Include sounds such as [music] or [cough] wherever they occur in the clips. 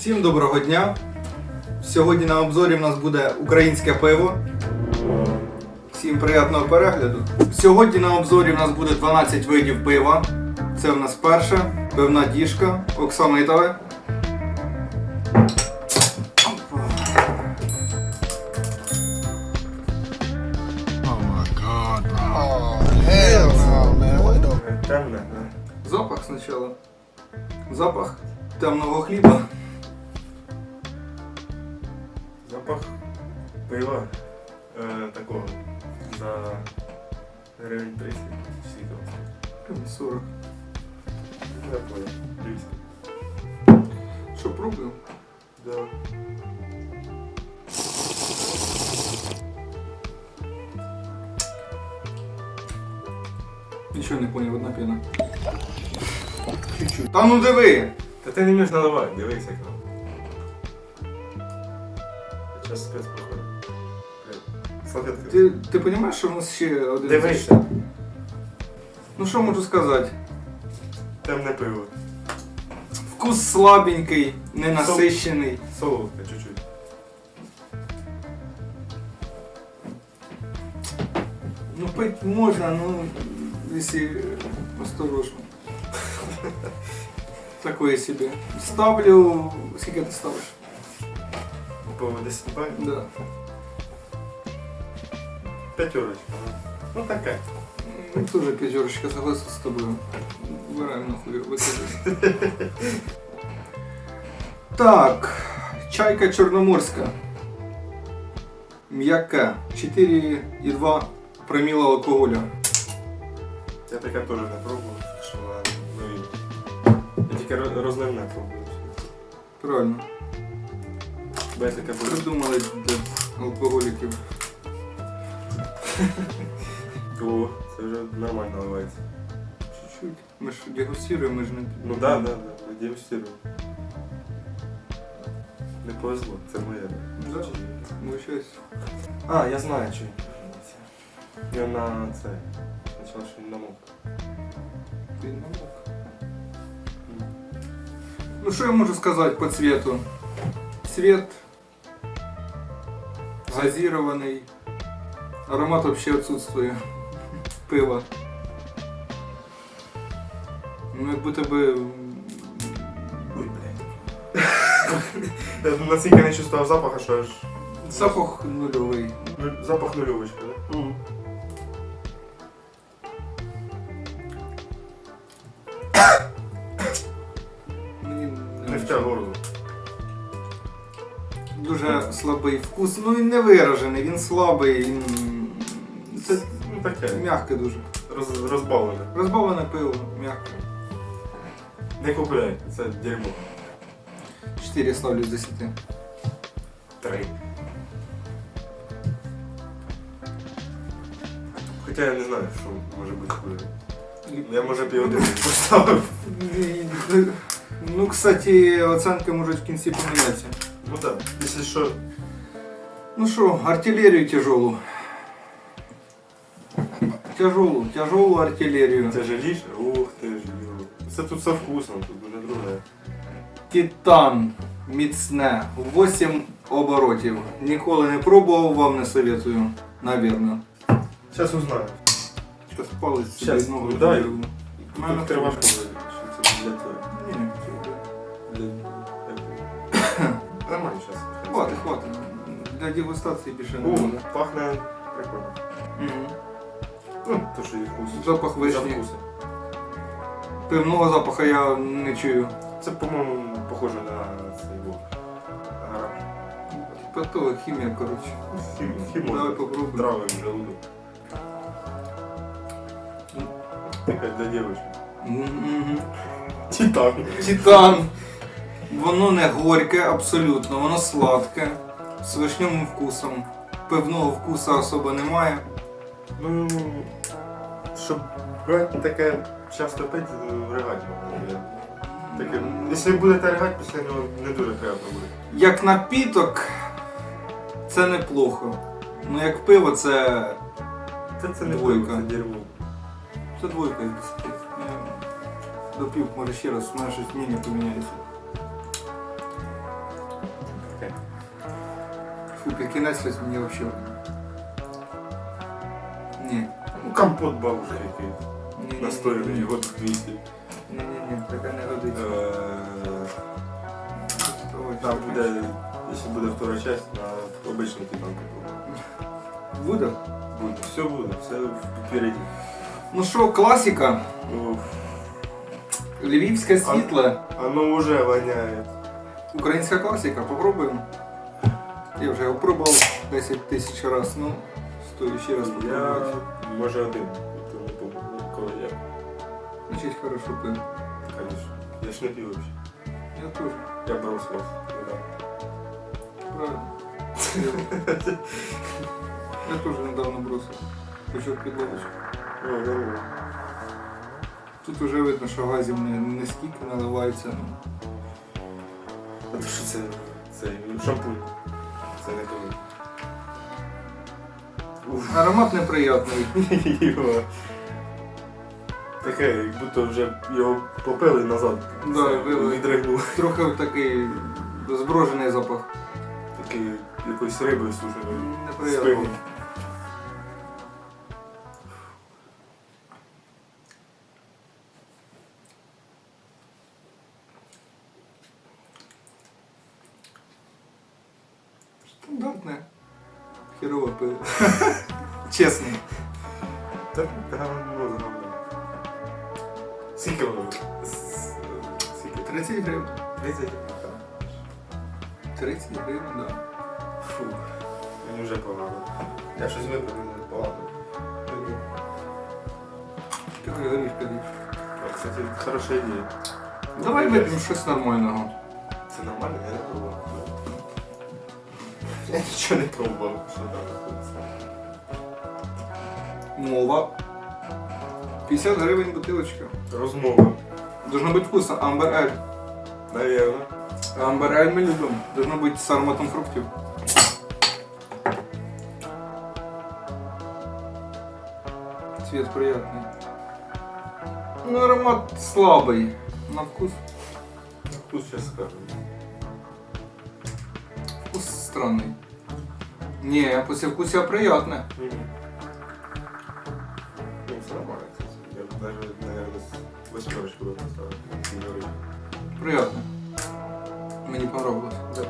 Всім доброго дня! Сьогодні на обзорі в нас буде українське пиво. Всім приємного перегляду. Сьогодні на обзорі в нас буде 12 видів пива. Це в нас перше, пивна діжка, оксамитове. Запах пива е, такого за гривень 30 всі 40. Я понял. 200. Що пробую? Да. Нічого не поняв, одна піна. Чуть-чуть. Та ну диви! Та ти не вмієш наливати, дивись як Ти, ти розумієш, що в нас ще один. Дивись. Ну що можу сказати? Темне пиво. Вкус слабенький, ненасищений. Солодке, чуть-чуть. Ну пить можна, ну якщо осторожно. Такое себе. Ставлю. Скільки ти ставиш? Пиво 10 балів. Да. П'ятерочка. Ну таке. Ну, Тоже пятерочка, согласен с тобой. Выбираем нахуй, выкидываем. Так, чайка чорноморська. М'яка. 4,2 проміла алкоголя. Я таке теж не пробував, що вона ну, і- Я тільки роз- розливне пробую. Правильно. Бо я таке буду. Придумали для алкоголіків. О, це вже нормально наливається. Чуть-чуть. Ми ж дегустируємо, ми ж не... Ну да, да, да, ми дегустируємо. Не повезло, це моє. Да. Ну, щось. А, я знаю, що він подивиться. Я на це. Спочатку, що він намок. Він намок. Ну що я можу сказати по цвету? Цвет газированный. Аромат вообще отсутствует. Пиво. Ну, як будто би. Ой, блядь. Я настільки не чувствував запаха, що аж. Запах нульовий. Ну, Запах нульовочка, да? Мені Не в те горло. Дуже слабий вкус. Ну він не виражений, він слабий, він. Це Ну таке. м'яке дуже. Роз, розбавлене. Розбавлене пиво, м'яке. Не купляй, це дерьмо. 4 ставлю з 10. Три. Хоча я не знаю, що може бути хуже. Я може пів один поставив. Ну, кстати, оценки можуть в кінці помінятися. Ну так, якщо що. Ну що, артилерію тяжелу. Тяжелу, тяжелу артилерію. Це жаліше? Ух ти ж. Це тут все вкусно, тут буде друге. Титан. Міцне. 8 оборотів. Ніколи не пробував, вам не советую. Навірно. Зараз узнаю. Щас палець Щас, собі ногу дай. У мене Тут треба що це для того. Ні. Нормально зараз. Хватить, хватить. Для дегустації більше не О, буде. пахне прикольно. Мгм. Ну, то, що і. Запах вишні. За. Пивного запаха я не чую. Це, по-моєму, похоже на цей бок. Гараж. Типа того хімія, коротше. Хім, хімо. Давай попробуем. Трави в желудок. Така для дівчинки. Мгм. Титан. Титан. Воно не горьке абсолютно, воно сладке, з вишньовим вкусом. Пивного вкуса особо немає. Ну, щоб брати таке часто пити, ригать можна. Таке, якщо будете ригати, після нього не дуже приємно буде. Як напіток, це неплохо. Ну як пиво, це. Це, це не Двойка. пиво, це дерьмо. Це двойка з 10. Я допів, може ще раз, може щось мнення поміняється. Фу, під кінець щось мені взагалі. Ну, компот. Ні, ні, Настояний, тут 200. Ні, ні, ні, таке не годиться. Е, Там буде, якщо буде втора часть, на обичний типу. Буде? Буде. Все буде, все впереді. Ну що, класика. Львівське світле. Оно вже воняє. Українська класика, попробуємо. Я вже його пробував 10 тисяч разів, ну, стою ще раз Я може один. То не помню, коли я. Значить, хорошо пив. Конечно. Я ж не пив вообще. Я теж. Я бросил. Да. Правильно. Я теж недавно бросив. Почав підловочку. Ну, нормально. Тут вже видно, що газів не, не скільки наливається. Ну. А то що це? Це шампунь. Це не коли. Аромат неприятний. [laughs] Його. Таке, як будто вже його попили назад. Да. Відригнули. Трохи такий зброжений запах. Такий якоїсь риби сушеної. Неприятний. Скільки воно? Скільки? 30 гривень. 30? 30 гривень, так. Да. Фу. Мені вже погано. Я щось випив, мені погано. Ти горішка ліпше. А, Кстати, хороша ідея. Давай вип'ємо щось нормального. Це нормально, я не пробував. [laughs] Я нічого не пробував, що там знаходиться. Мова. 50 гривень бутилочка. Розмова. Должно быть вкусно. Амбер Ель. Наверно. Амбер Ель мы любим. Должно быть с ароматом фруктів. Цвет приятный. Ну, аромат слабый. На вкус. Тут сейчас скажу. Вкус странный. Не, послевкусие приятное. Ну, с восьмерочку бы поставил. Сеньоры. Приятно. Мені понравилось. Да.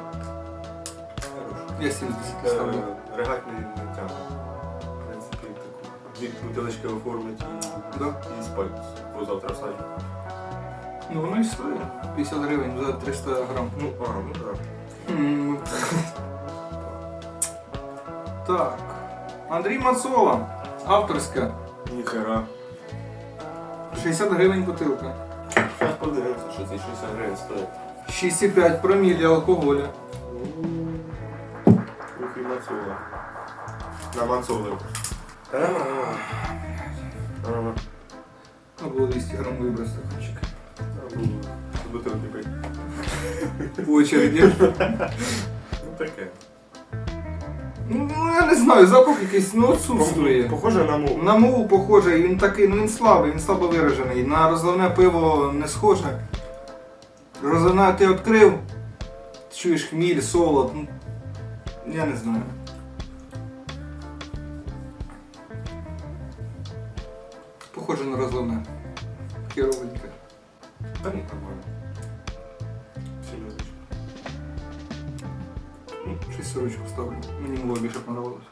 Хороший. Я 70 ставлю. Е, Регат не, не тягне. В принципі, таку. Дві бутилочки оформить і, Да. і спать. Бо завтра садять. Ну воно і стоїть. 50 гривень за 300 грам. Ну, а, ну так. М. Так. Андрій Мацола. Авторська. Ніхера. 60 гривень бутилка. Зараз подивимося, що ці 60 гривень стоїть. 6,5 промілі алкоголя. Ух і мацола. На мацоли. Ну, було 200 грам вибрав стаканчик. Бутилки пить. Очереді. Ну таке. Ну, я не знаю, запах якийсь, ну, отсутствує. Похоже на мову. На мову похоже, і він такий, ну він слабий, він слабо виражений. На розливне пиво не схоже. Розливне ти відкрив, чуєш хміль, солод, ну, я не знаю. Похоже на розливне. Херовеньке. Та ні, нормально. 6 сорочку ставлю. Мені мелодия більше понравилась.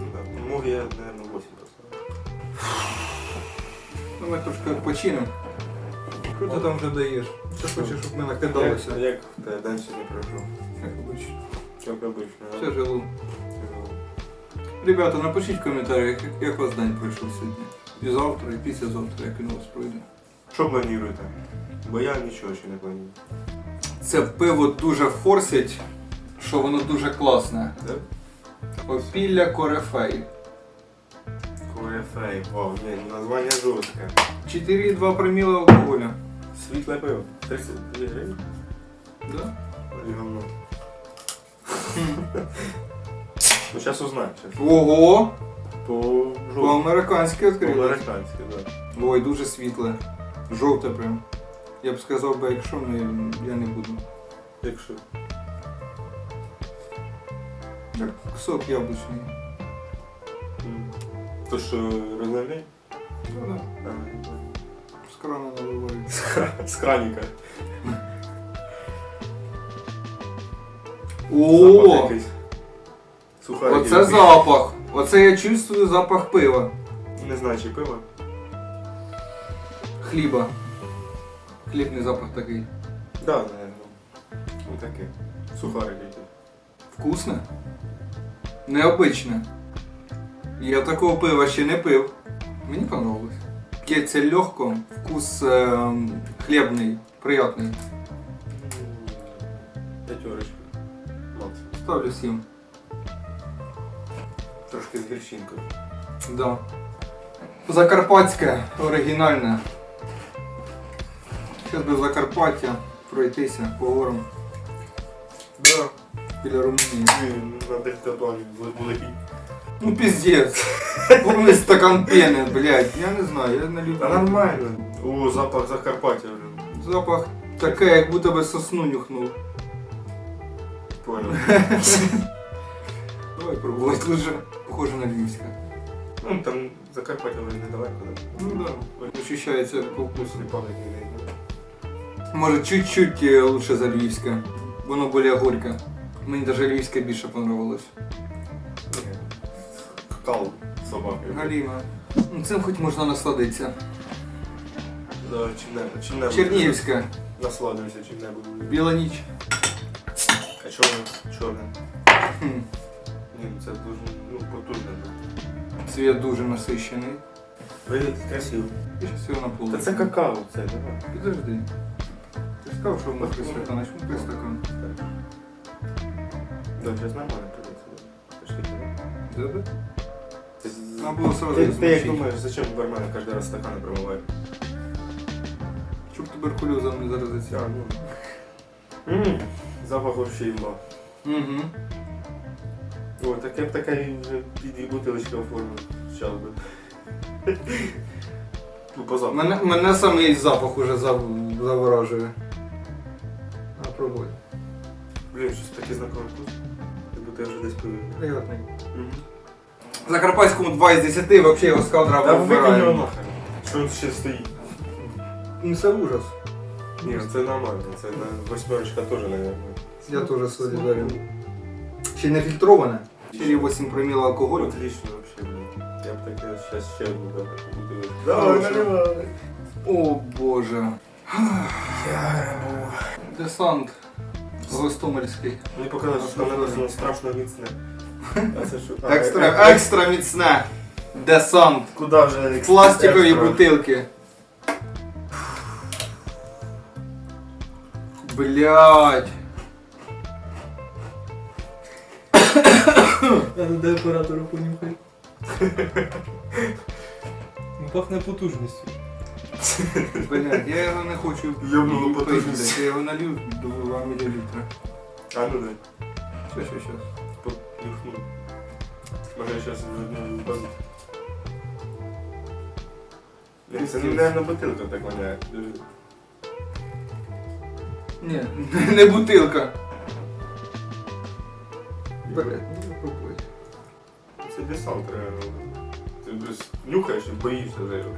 Ну, Мог я, наверное, 8 поставил. Ну, ми трошки відпочинемо. Що ти там вже даєш? Ти хочеш, щоб ми накидалися. Як в тебе далі не пройшов? Як обично. Як обично. да? Все жило. Ребята, напишіть в коментарях, як- як вас день пройшов сьогодні. І завтра, і післязавтра, як він у вас пройде. Що плануєте? Бо я нічого ще не планую. Це пиво дуже форсить що воно дуже класне. Да? Опілля корефей. Корефей. Вау, ні, названня жорстке. 4,2 проміла алкоголя. Світле пиво. 32 гривень? Да? Говно. [laughs] Ну, зараз узнаємо. Щас. Ого! По жовтому. По-американськи відкрили. По-американськи, так. Ой, дуже світле. Жовте прям. Я б сказав би, якщо ми, я не буду. Якщо. Як сок яблучний. То що розливний? Ну да, з крана наливають. З краніка. О! Запах якийсь. Сухарики. Оце запах. Оце я чувствую запах пива. Не знаю, чи пиво. Хліба. Хлібний запах такий. Да, наверное. Ну таке. Сухарики якісь. Вкусне? Необичне. Я такого пива ще не пив. Мені понравилось. Таке легко, вкус е, хлібний, приятний. П'ятерочка. Макс. Ставлю 7. Трошки з гірчинкою. Да. Закарпатське, оригінальне. Зараз в Закарпаття пройтися по горам Да. біля Румунії. Блін, На дельтаплані були. Ну піздець. [laughs] Повний стакан пени, блядь. Я не знаю, я не Та люблю. нормально. О, запах Закарпаття вже. Запах таке, як будто би сосну нюхнув. Понял. [laughs] Давай пробувати дуже похоже на львівське. Ну там Закарпаття вже недалеко, да? Ну да, ощущається по вкусу. Не пам'ять не Може чуть-чуть е, лучше за львівське. Воно більш горьке. Мені навіть львівське більше понравилось. Какао собаки. Галіма. Ну, Цим хоч можна насладитися. Да, чим-небудь. Чим-небудь. Чернігівське. Насладився чим-небудь. Біла ніч. А чорне? Чорне. Хм. Ні, ну це дуже, ну, потужне. Цвіт дуже насищений. Вигляд красиво. Щас його наполу. Та це какао, це, давай. Підожди. Ти ж сказав, що внутрі стакан, а чому ти Да, зараз нормально придеться. Добре? Нам було сразу Ти, ти як думаєш, зачем бармени кожен раз стакани промивають? Щоб туберкульозом не заразитися. ну. Ммм, запах вообще імба. Угу. О, так я б така і вже під і бутилочка оформив. Щас би. Ну, по запаху. Мене, мене самий запах уже зав- заворажує. А пробуй. Блін, щось таке знакоме будто я вже десь. Приятний. Мгм. Закарпатському 2 із 10 взагалі його з кадра Та викинь його вибираємо. нахер. Що він ще стоїть? Ну це ужас. Ні, це нормально, це на восьмерочка теж, наверное. Я теж солідарен. Ще не фільтроване. Ще 8 проміл алкоголю. Отлично вообще, блин. Я б таке зараз ще одну да, бутилочку. Давай, наливай. О боже. Десант. Гостомельський. Мені показалось, що там написано страшно міцне. А це що? А, Екстра, е- екстра міцне. Десант. Куда вже екстра? Пластикові екстра? бутилки. Блять. Дай оператору понюхай. Ну, Пахне потужністю. Блять, я його не хочу. Йобнуло пити. потужність. Я його налью до 2 мл. А ну дай. Що, що, що. Понюхну. Може я зараз одну базу. Це, ну, наверное, бутилка так воняє. Дуже. Ні, [laughs] не бутилка. Блять, ну попробуй. Це десант реально. Ти без нюхаєш і боїшся за його.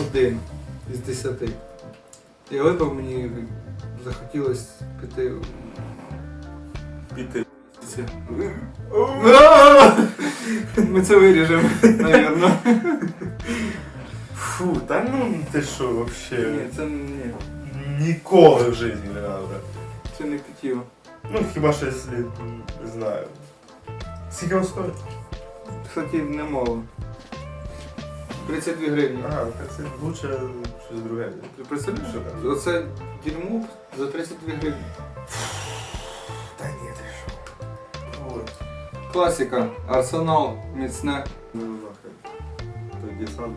Один із десяти. Я випав, мені захотілося піти. Піти. Ми це виріжемо, напевно. Фу, та ну ти що вообще. Ні, це ні. Ніколи в житті не треба. Це не питьо. Ну хіба що якщо, не знаю. Скільки він стоїть? Кстати, немало. 32 гривні. А, так це лучше щось друге. Ти представляєш? Що там? Оце дерьмо за 32 гривні. Та ні, ти що. От. Класика, арсенал, міцне. Ну. То десант.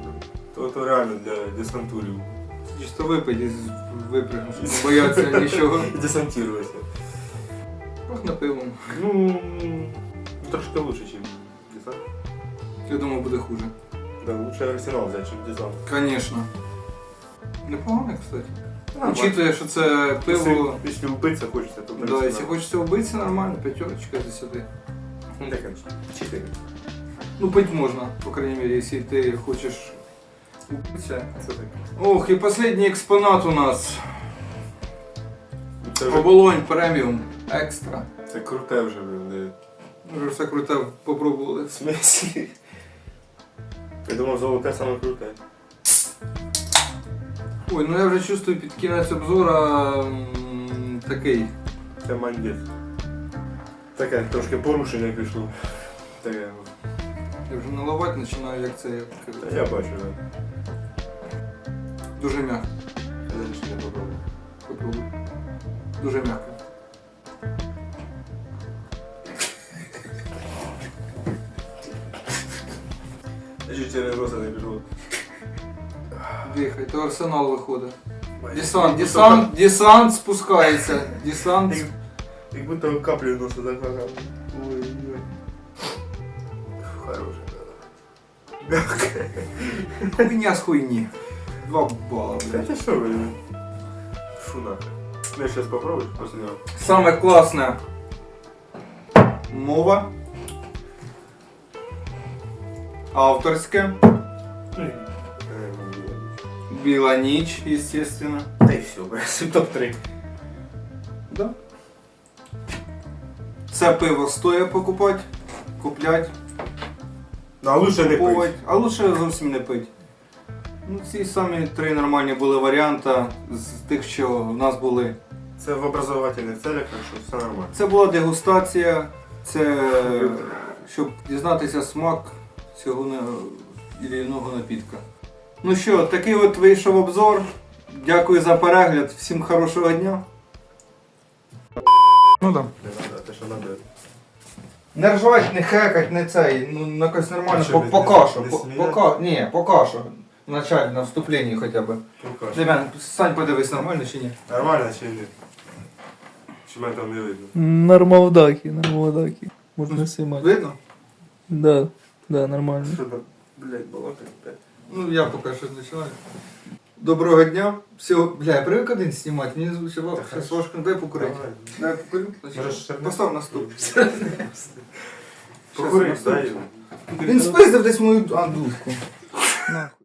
То, то реально для десантурів. Чисто випить і випрягнеш, не бояться нічого. [laughs] Десантирується. Пахне пивом. Ну, трошки лучше, ніж десант. Я думаю, буде хуже. Да, лучше арсенал взяти, ніж десант. Конечно. Непогано, кстати. Учитує, що це пиво. Якщо вбитися хочеться, то Да, якщо хочеться вбитися, нормально, п'ятерочка за сюди. Ну, таке, чотири. Ну, пить можна, по крайней мере, если ты хочешь убиться. Це таке. Ох, і останній експонат у нас. Це вже Оболонь преміум екстра. це круте вже, блин. Ми вже все круте попробували. В смислі? Я думав, золоте саме круте. Ой, ну я вже чувствую під кінець обзора м, такий. Це мандець. Таке трошки порушення пішло. Таке. Я вже наливати починаю, як це як. Та я бачу, да. Дуже м'яко. Я навіть не попробував. Попробуй. Дуже м'яко. Я чуть через роса не пішло. Дихай, то арсенал виходить. Десант, десант, десант спускається. Десант. Як, як будто каплю носа закладав. Ой, ой. Хороше, да. Мягке. Хуйня з хуйні. Два бала, Та блядь. ти що ви? Фу нахуй. Ну, я зараз попробую після нього. Саме класне. Мова. Авторське. Біла ніч, естественно. Та й все, брат, топ-3. Да. Це пиво стоїть покупати, купляти, Ну, а лучше не пить. а лучше зовсім не пити. Ну, ці самі три нормальні були варіанти з тих, що в нас були. Це в образовательних целях, так що все нормально. Це була дегустація, це щоб дізнатися смак цього іного напітка. Ну що, такий от вийшов обзор. Дякую за перегляд, всім хорошого дня. Ну там. Не ржать, не хекать, не цей, ну якось нормально. По- що. не по- сміяти? Пока, ні, пока що. В началі, на вступленні хоча б. Дем'ян, стань подивись, нормально чи ні? Нормально чи ні? Чи мене там не видно? Нормалдаки, нормалдаки. Можна снимать. Видно? Да, да, нормально. Блять, балакать опять? Ну, я пока что починаю. Доброго дня. Все, бля, я привык один снимать, мне звучало, сейчас важко, дай покурить. Давай. Дай покурю. Може. Постав на стул. Покурить, дай. стул. Він спиздив десь мою андушку. Нахуй.